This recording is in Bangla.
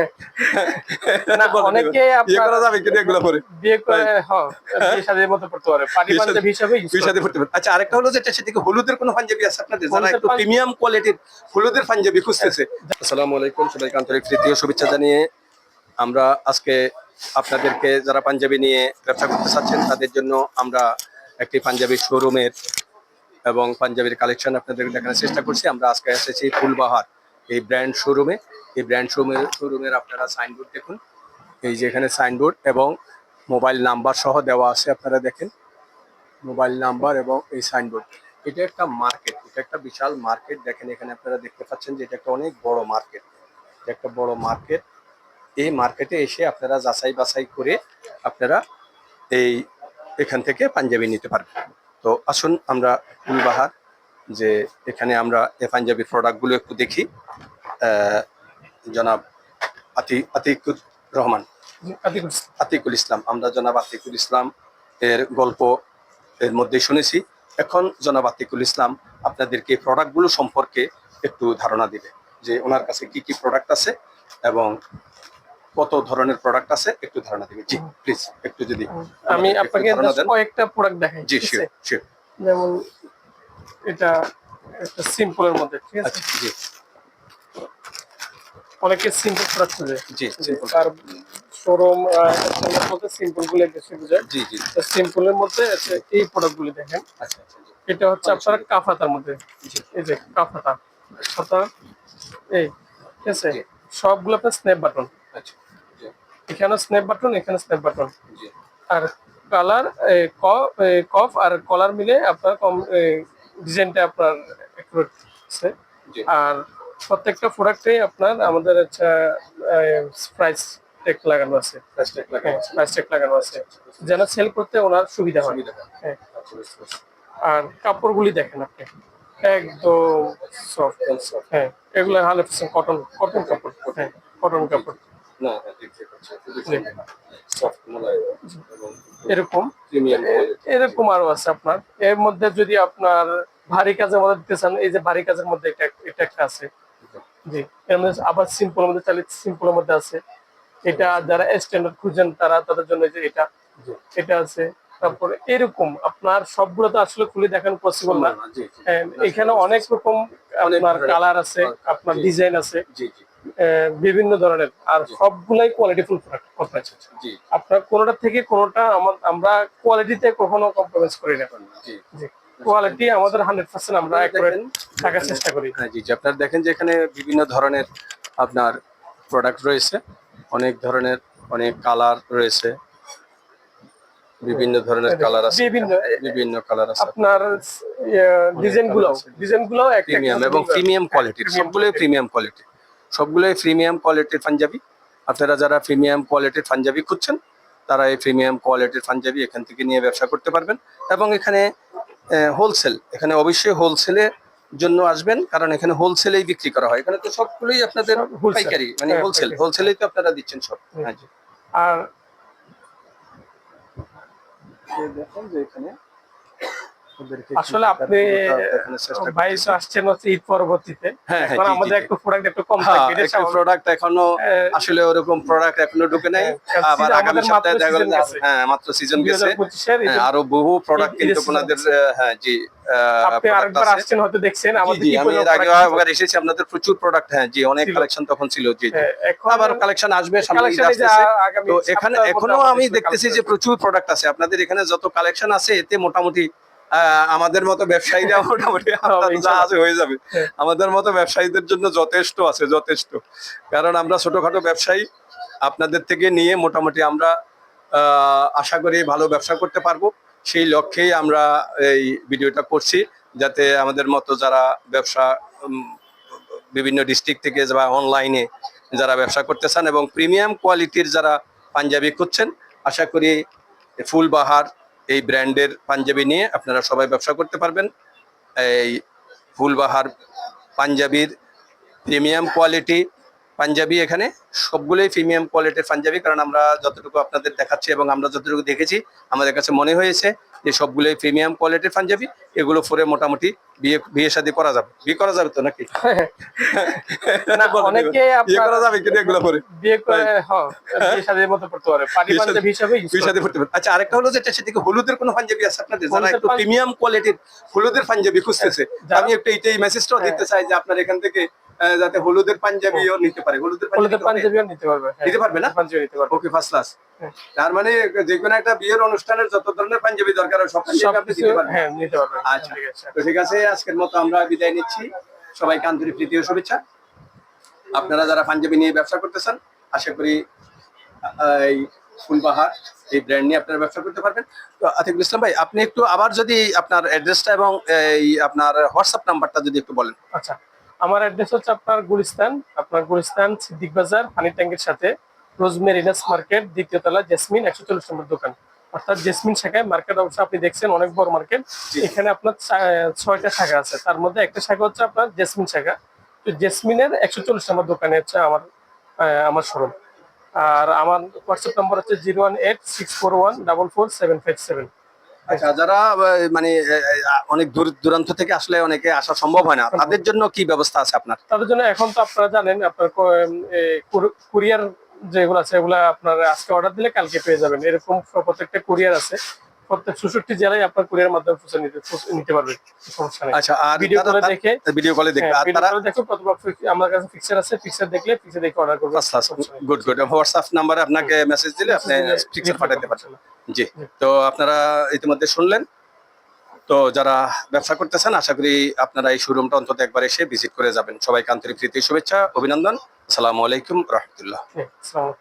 অনেকে ইয়ে করা যাবে কিন্তু এগুলো পরে? বিয়ে করে হ্যাঁ। বিয়ে শাদীর মতো পড়তে পারে। পানি পাঞ্জাবি হিসাবে বিয়ে শাদী পড়তে পারে। আচ্ছা আরেকটা হলো যেটা সেদিকে হলুদের কোনো পাঞ্জাবি আছে আপনাদের? যারা একটু প্রিমিয়াম কোয়ালিটির হলুদের পাঞ্জাবি খুঁজতেছে। আসসালামু আলাইকুম সবাইকে আন্তরিক তৃতীয় শুভেচ্ছা জানিয়ে আমরা আজকে আপনাদেরকে যারা পাঞ্জাবি নিয়ে ব্যবসা করতে চাচ্ছেন তাদের জন্য আমরা একটি পাঞ্জাবি শোরুমের এবং পাঞ্জাবির কালেকশন আপনাদের দেখানোর চেষ্টা করছি। আমরা আজকে এসেছি ফুলবাহার। এই ব্র্যান্ড শোরুমে এই ব্র্যান্ড শোরুমের শোরুমের আপনারা সাইনবোর্ড দেখুন। এই যে এখানে সাইনবোর্ড এবং মোবাইল নাম্বার সহ দেওয়া আছে, আপনারা দেখেন। মোবাইল নাম্বার এবং এই সাইনবোর্ড এটা একটা মার্কেট এটা একটা বিশাল মার্কেট দেখেন, এখানে আপনারা দেখতে পাচ্ছেন যে এটা একটা অনেক বড় মার্কেট এটা একটা বড় মার্কেট এই মার্কেটে এসে আপনারা যাচাই বাছাই করে আপনারা এই এখান থেকে পাঞ্জাবি নিতে পারবেন। তো আসুন আমরা ফুলবাহার যে এখানে আমরা এই পাঞ্জাবির প্রোডাক্টগুলো একটু দেখি। জনাব আতি আতিকুর রহমান। আতিকুল ইসলাম। আমরা জনাব আতিকুল ইসলাম এর গল্প এর মধ্যে শুনেছি। এখন জনাব আতিকুল ইসলাম আপনাদেরকে প্রোডাক্টগুলো সম্পর্কে একটু ধারণা দিবে যে ওনার কাছে কি কি প্রোডাক্ট আছে এবং কত ধরনের প্রোডাক্ট আছে একটু ধারণা দিবে। জি প্লিজ একটু যদি আমি আপনাকে কয়েকটা প্রোডাক্ট দেখাই জি শিওর শিওর যেমন এটা একটা সিম্পলের মধ্যে ঠিক আছে? আচ্ছা জি। অনেকে সিম্পল প্রোডাক্ট খুঁজে। জি। তার শোরুম মধ্যে সিম্পলগুলো বেশি বোঝায় জি জি। সিম্পলের মধ্যে এই প্রোডাক্ট গুলি দেখেন। আচ্ছা আচ্ছা এটা হচ্ছে আপনার কাফাতার মধ্যে। এই যে কাফাতা কাফাতা এই ঠিক আছে। সবগুলো আপনার স্ন্যাপ বাটন আচ্ছা এখানে স্ন্যাপ বাটন এখানে স্ন্যাপ বাটন আর কালার কফ আর কলার মিলে আপনার কম ডিজাইনটা আপনার আছে। আর প্রত্যেকটা প্রোডাক্টে আপনার আমাদের হচ্ছে প্রাইস ট্যাগ লাগানো আছে। এক হ্যাঁ প্রাইস ট্যাগ লাগানো আছে। যেন সেল করতে ওনার সুবিধা হয়। হ্যাঁ। আচ্ছা। আর কাপড়গুলি দেখেন আপনি। একদম সফট হ্যাঁ এগুলো হান্ড্রেড পার্সেন্ট কটন কটন কাপড়। হ্যাঁ কটন কাপড়। না হ্যাঁ এরকম? এরকম আরও আছে আপনার। এর মধ্যে যদি আপনার ভারী কাজের মধ্যে দিতে চান এই যে ভারী কাজের মধ্যে এটা এটা একটা আছে। জি। এর মধ্যে আবার সিম্পলের মধ্যে চাইলে সিম্পলের মধ্যে আছে। এটা যারা স্ট্যান্ডার্ড খুঁজেন তারা তাদের জন্য যে এটা এটা আছে। তারপরে এরকম আপনার সবগুলো তো আসলে খুলে দেখানো পসিবল না। And এখানে অনেক রকম আপনার কালার আছে আপনার ডিজাইন আছে। জি জি। বিভিন্ন ধরনের আর সবগুলাই কোয়ালিটিফুল প্রোডাক্ট আচ্ছা আচ্ছা জি। আপনার কোনোটা থেকে কোনোটা আমরা কোয়ালিটিতে কখনো কম্প্রোমাইজ করি না। জি। জি। কোয়ালিটি আমাদের হান্ড্রেড পার্সেন্ট আমরা থাকার চেষ্টা করি। হ্যাঁ জি আপনার দেখেন যে এখানে বিভিন্ন ধরনের আপনার প্রোডাক্ট রয়েছে। অনেক ধরনের অনেক কালার রয়েছে। বিভিন্ন ধরনের কালার আছে। বিভিন্ন বিভিন্ন কালার আছে। আপনার ডিজাইনগুলো ডিজাইনগুলো প্রিমিয়াম এবং প্রিমিয়াম কোয়ালিটির সবগুলোই প্রিমিয়াম কোয়ালিটি সবগুলোই প্রিমিয়াম কোয়ালিটির পাঞ্জাবি। আপনারা যারা প্রিমিয়াম কোয়ালিটির পাঞ্জাবি খুঁজছেন তারা এই প্রিমিয়াম কোয়ালিটির পাঞ্জাবি এখান থেকে নিয়ে ব্যবসা করতে পারবেন এবং এখানে হোলসেল এখানে অবশ্যই হোলসেলের জন্য আসবেন কারণ এখানে হোলসেলেই বিক্রি করা হয়। এখানে তো সবগুলোই আপনাদের পাইকারি মানে হ্যাঁ, হোলসেল হোলসেলেই তো আপনারা দিচ্ছেন সব। হ্যাঁ জি। আর দেখুন যে এখানে আসলে আপনি আসছেন হচ্ছে ঈদ পরবর্তীতে। হ্যাঁ, হ্যাঁ, এখন আমাদের একটু প্রোডাক্ট একটু কম হ্যাঁ থাকবে একটু প্রোডাক্ট এখনও আসলে ওরকম প্রোডাক্ট এখনও ঢুকে নাই। আবার আগামী সপ্তাহে দেখা গেল। হ্যাঁ মাত্র সিজন গেছে। 2025 এর এই যে আরও বহু প্রোডাক্ট কিন্তু আপনাদের হ্যাঁ জি আপনি আরেকবার আসছেন হয়তো দেখছেন আমাদের কি আমি আগে একবার এসেছি আপনাদের প্রচুর প্রোডাক্ট হ্যাঁ জি অনেক কালেকশন তখন ছিল জি আবার কালেকশন আসবে সামনে তো এখানে এখনও আমি দেখতেছি যে প্রচুর প্রোডাক্ট আছে। আপনাদের এখানে যত কালেকশন আছে এতে মোটামুটি আমাদের মতো ব্যবসায়ীরা মোটামুটি আছে হয়ে যাবে। আমাদের মতো ব্যবসায়ীদের জন্য যথেষ্ট আছে যথেষ্ট। কারণ আমরা ছোটখাটো ব্যবসায়ী আপনাদের থেকে নিয়ে মোটামুটি আমরা আশা করি ভালো ব্যবসা করতে পারব। সেই লক্ষ্যেই আমরা এই ভিডিওটা করছি যাতে আমাদের মতো যারা ব্যবসা বিভিন্ন ডিস্ট্রিক্ট থেকে বা অনলাইনে যারা ব্যবসা করতে চান এবং প্রিমিয়াম কোয়ালিটির যারা পাঞ্জাবি খুঁজছেন আশা করি ফুলবাহার এই ব্র্যান্ডের পাঞ্জাবি নিয়ে আপনারা সবাই ব্যবসা করতে পারবেন। এই ফুলবাহার পাঞ্জাবির প্রিমিয়াম কোয়ালিটি পাঞ্জাবি এখানে। সবগুলোই প্রিমিয়াম কোয়ালিটির পাঞ্জাবি কারণ আমরা যতটুকু আপনাদের দেখাচ্ছি এবং আমরা যতটুকু দেখেছি আমাদের কাছে মনে হয়েছে যে সবগুলোই প্রিমিয়াম কোয়ালিটির পাঞ্জাবি এগুলো পরে মোটামুটি বিয়ে বিয়ে শাদী করা যাবে। বিয়ে করা যাবে তো নাকি? অনেকে বিয়ে করা যাবে কিন্তু এগুলো পরে? বিয়ে করে হ্যাঁ। বিয়ে শাদীর মতো পড়তে পারে। পানি পাঞ্জাবি হিসাবে বিয়ে শাদী করতে পারে। আচ্ছা আরেকটা হলো যেটা সেদিকে হলুদের কোনো পাঞ্জাবি আছে আপনাদের? যারা একটু প্রিমিয়াম কোয়ালিটির হলুদের পাঞ্জাবি খুঁজতেছে। আমি একটু এইটাই মেসেজটাও হ্যাঁ। দিতে চাই যে আপনার এখান থেকে যাতে হলুদের পাঞ্জাবিও নিতে পারে। হলুদের হলুদের পাঞ্জাবি পাঞ্জাবিও নিতে পারবে হ্যাঁ। নিতে পারবে না? পাঞ্জাবি নিতে পারবে। ওকে ফার্স্ট ক্লাস হ্যাঁ। তার মানে যে কোনো একটা বিয়ের অনুষ্ঠানের যত ধরনের পাঞ্জাবি দরকার হয় সব পাঞ্জাবি আপনি দিতে পারবেন। হ্যাঁ নিতে পারবে আচ্ছা ঠিক আছে। তো ঠিক আছে আজকের মতো আমরা বিদায় নিচ্ছি। সবাইকে আন্তরিক প্রীতি ও শুভেচ্ছা। আপনারা যারা পাঞ্জাবি নিয়ে ব্যবসা করতেছেন আশা করি এই ফুলবাহার এই ব্র্যান্ড নিয়ে আপনারা ব্যবসা করতে পারবেন। তো আতিকুল ইসলাম ভাই আপনি একটু আবার যদি আপনার অ্যাড্রেসটা এবং এই আপনার হোয়াটসঅ্যাপ নাম্বারটা যদি একটু বলেন। আচ্ছা। আমার অ্যাড্রেস হচ্ছে আপনার গুলিস্তান আপনার গুলিস্তান সিদ্দিক বাজার পানি ট্যাঙ্কের সাথে রোজমেরিনাস মার্কেট দ্বিতীয় তলা জেসমিন একশো চল্লিশ নম্বর দোকান। অর্থাৎ জেসমিন শাখায় মার্কেট অবশ্য আপনি দেখছেন অনেক বড় মার্কেট। এখানে আপনার ছয়টা শাখা আছে। তার মধ্যে একটা শাখা হচ্ছে আপনার জেসমিন শাখা। তো জেসমিনের একশো চল্লিশ নম্বর দোকানে হচ্ছে আমার আমার শোরুম আর আমার হোয়াটসঅ্যাপ নম্বর হচ্ছে zero one eight six four one double four seven five seven. আচ্ছা যারা মানে অনেক দূর, দূরান্ত থেকে আসলে অনেকে আসা সম্ভব হয় না, তাদের জন্য কি ব্যবস্থা আছে আপনার? তাদের জন্য এখন তো আপনারা জানেন, আপনার কুরিয়ার যেগুলো আছে, এগুলো আপনার আজকে অর্ডার দিলে কালকে পেয়ে যাবেন। এরকম প্রত্যেকটা কুরিয়ার আছে। প্রত্যেক চৌষট্টি জেলায় আপনার কুরিয়ার মাধ্যমে পৌঁছে নিতে নিতে সমস্যা নেই। আচ্ছা আর ভিডিও কলে দেখে ভিডিও কলে হ্যাঁ, আর তারা দেখো আমার কাছে ফিক্সার আছে ফিক্সার দেখলে ফিক্সার দেখে অর্ডার নেই। গুড গুড হোয়াটসঅ্যাপ নাম্বারে আপনাকে মেসেজ দিলে আপনি পিকচার পাঠাতে পারছেন জি তো আপনারা ইতিমধ্যে শুনলেন। তো যারা ব্যবসা করতেছেন আশা করি আপনারা এই শোরুমটা অন্তত একবার এসে ভিজিট করে যাবেন। সবাইকে আন্তরিক প্রীতি শুভেচ্ছা অভিনন্দন। আসসালামু আলাইকুম রহমতুল্লাহ। হ্যাঁ।